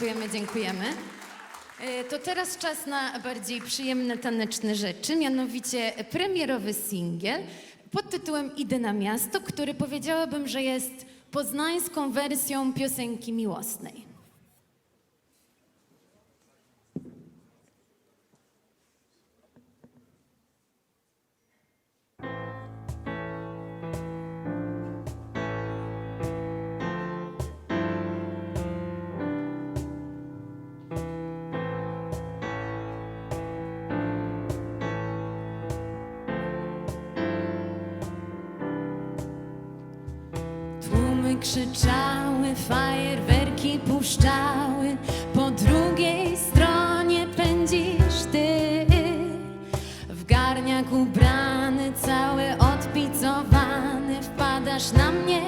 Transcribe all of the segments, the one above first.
Dziękujemy, dziękujemy. E, To teraz czas na bardziej przyjemne taneczne rzeczy, mianowicie premierowy singiel pod tytułem Idę na miasto, który powiedziałabym, że jest poznańską wersją piosenki miłosnej. Krzyczały, fajerwerki puszczały, po drugiej stronie pędzisz ty. W garniak ubrany, cały odpicowany, wpadasz na mnie,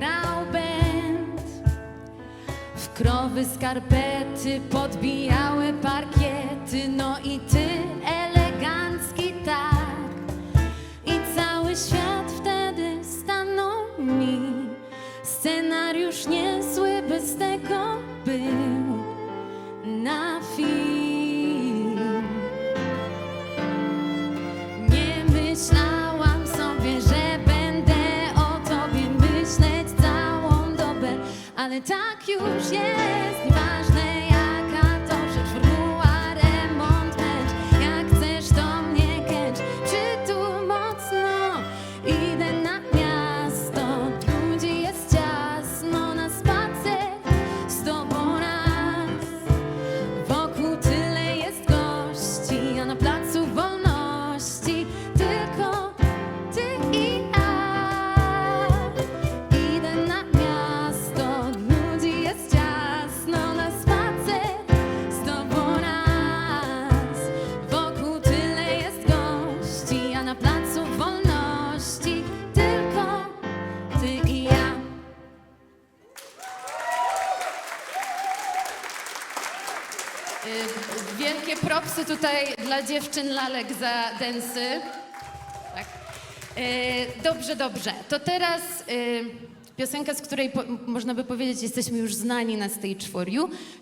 grał band. W krowy skarpety podbijały parkiety, no i ty tak już jest. Wielkie propsy tutaj dla dziewczyn lalek za densy. Tak. Y, Dobrze, dobrze. To teraz y, piosenka, z której można by powiedzieć jesteśmy już znani na Stage for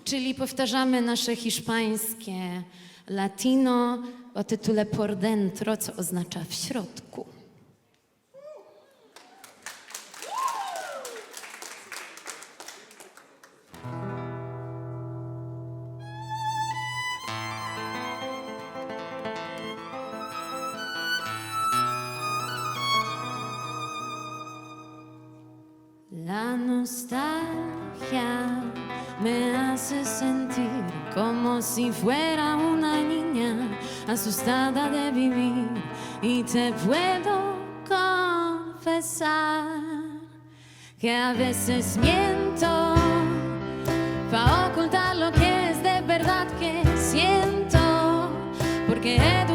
czyli powtarzamy nasze hiszpańskie latino o tytule Por dentro, co oznacza w środku. Si fuera una niña asustada de vivir y te puedo confesar que a veces miento para ocultar lo que es de verdad que siento porque educada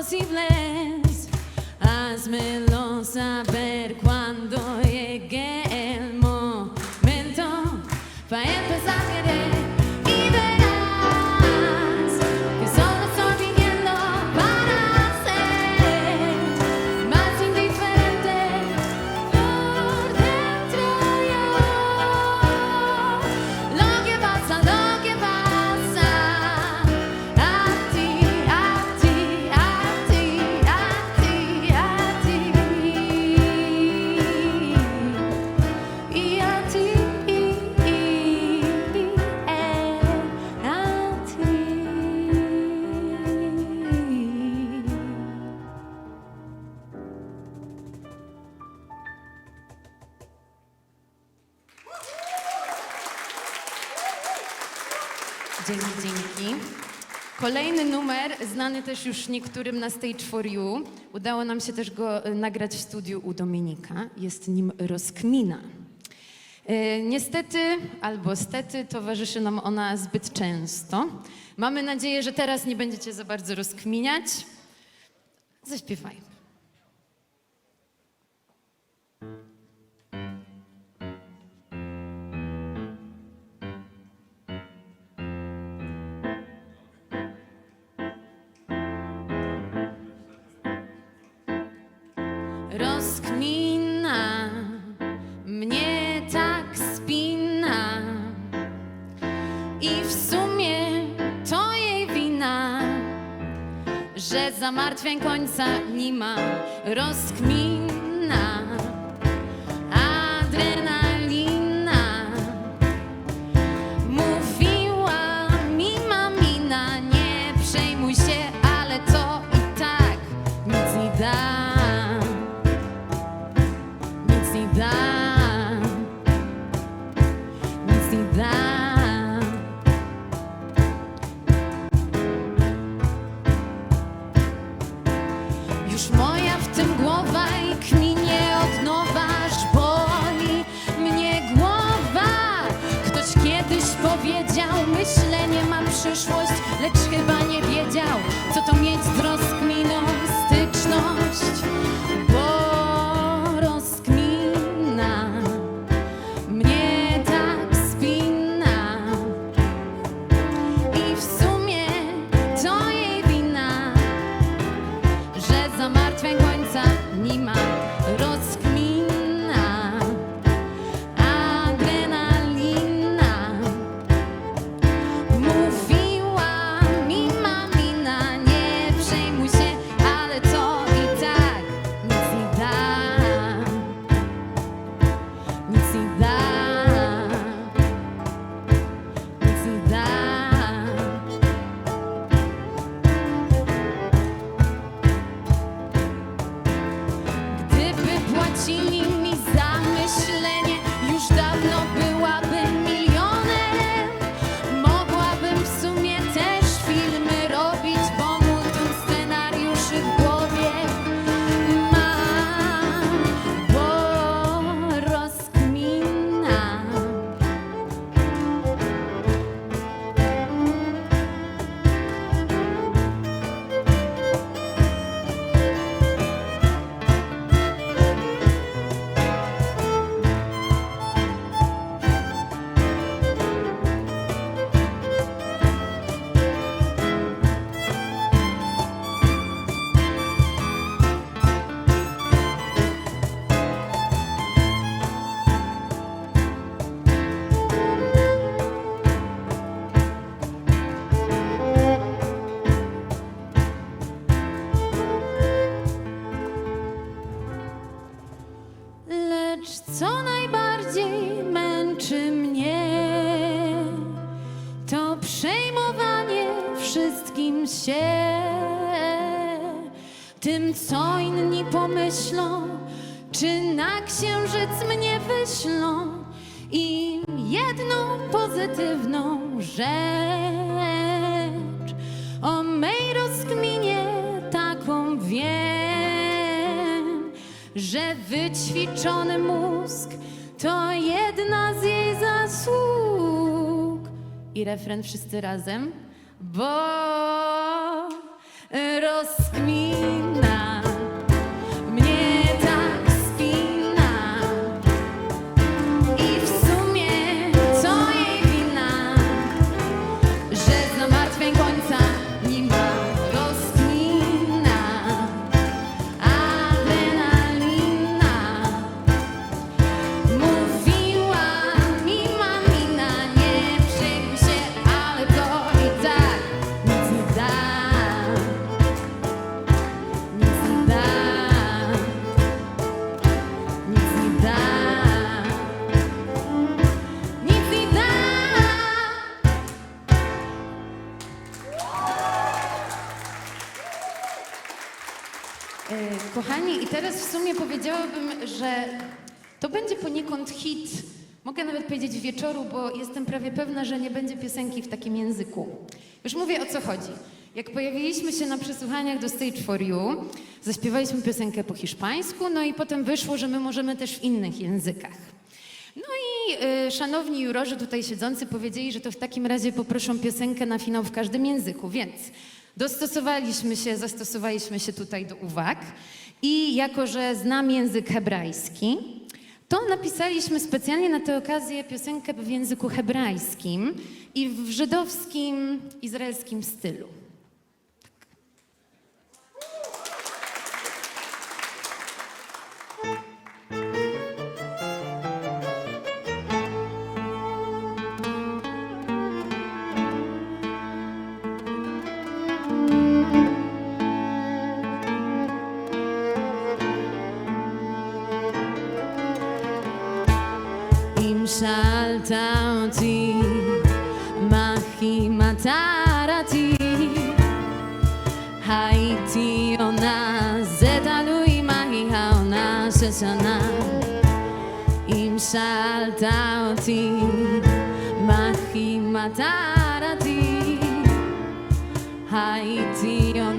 posible. Dzięki, dzięki. Kolejny numer, znany też już niektórym na Stage for You. Udało nam się też go e, nagrać w studiu u Dominika. Jest nim Rozkmina. E, Niestety albo stety towarzyszy nam ona zbyt często. Mamy nadzieję, że teraz nie będziecie za bardzo rozkminiać. Zaśpiewaj. Rozkmina mnie tak spina i w sumie to jej wina, że zamartwień końca nie ma. Rozkmina, Tym, co inni pomyślą, czy na księżyc mnie wyślą. I jedną pozytywną rzecz o mej rozkminie taką wiem, że wyćwiczony mózg to jedna z jej zasług. i refren wszyscy razem, bo rozkmina będzie poniekąd hit, mogę nawet powiedzieć wieczoru, bo jestem prawie pewna, że nie będzie piosenki w takim języku. Już mówię o co chodzi. Jak pojawiliśmy się na przesłuchaniach do Stage for You, zaśpiewaliśmy piosenkę po hiszpańsku, no i potem wyszło, że my możemy też w innych językach. No i y, szanowni jurorzy tutaj siedzący powiedzieli, że to w takim razie poproszą piosenkę na finał w każdym języku, więc dostosowaliśmy się, zastosowaliśmy się tutaj do uwag i jako, że znam język hebrajski, to napisaliśmy specjalnie na tę okazję piosenkę w języku hebrajskim i w żydowskim, izraelskim stylu. שנה. אם שאלת אותי מהי מטרתי, הייתי עונה,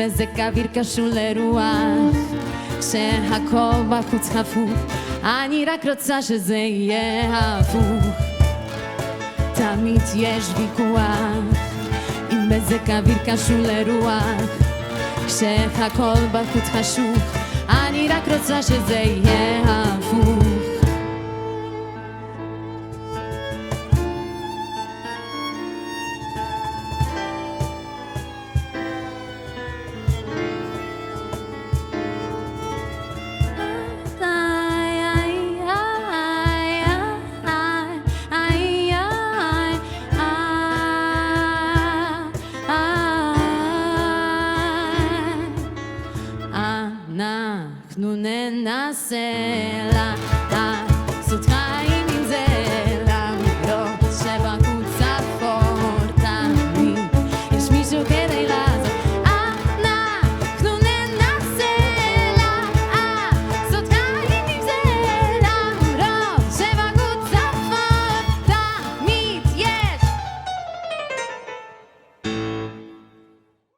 מזג אוויר קשור לרוח כשהכל בחוץ הפוך אני רק רוצה שזה יהיה הפוך. תמיד יש ויכוח עם מזג אוויר קשור לרוח כשהכל בחוץ חשוך אני רק רוצה שזה יהיה הפוך